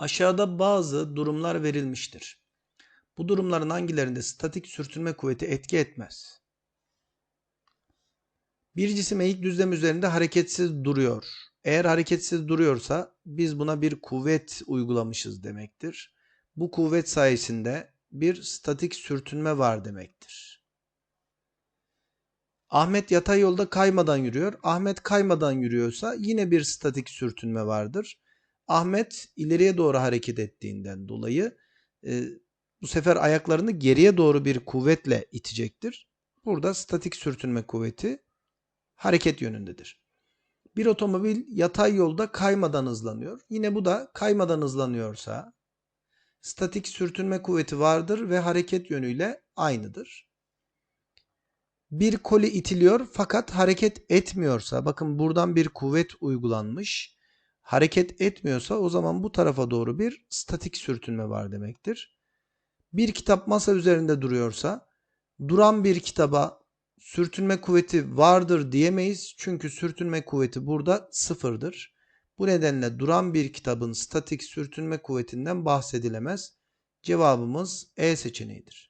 Aşağıda bazı durumlar verilmiştir. Bu durumların hangilerinde statik sürtünme kuvveti etki etmez? Bir cisim eğik düzlem üzerinde hareketsiz duruyor. Eğer hareketsiz duruyorsa biz buna bir kuvvet uygulamışız demektir. Bu kuvvet sayesinde bir statik sürtünme var demektir. Ahmet yatay yolda kaymadan yürüyor. Ahmet kaymadan yürüyorsa yine bir statik sürtünme vardır. Ahmet ileriye doğru hareket ettiğinden dolayı e, bu sefer ayaklarını geriye doğru bir kuvvetle itecektir. Burada statik sürtünme kuvveti hareket yönündedir. Bir otomobil yatay yolda kaymadan hızlanıyor. Yine bu da kaymadan hızlanıyorsa statik sürtünme kuvveti vardır ve hareket yönüyle aynıdır. Bir koli itiliyor fakat hareket etmiyorsa bakın buradan bir kuvvet uygulanmış hareket etmiyorsa o zaman bu tarafa doğru bir statik sürtünme var demektir. Bir kitap masa üzerinde duruyorsa duran bir kitaba sürtünme kuvveti vardır diyemeyiz. Çünkü sürtünme kuvveti burada sıfırdır. Bu nedenle duran bir kitabın statik sürtünme kuvvetinden bahsedilemez. Cevabımız E seçeneğidir.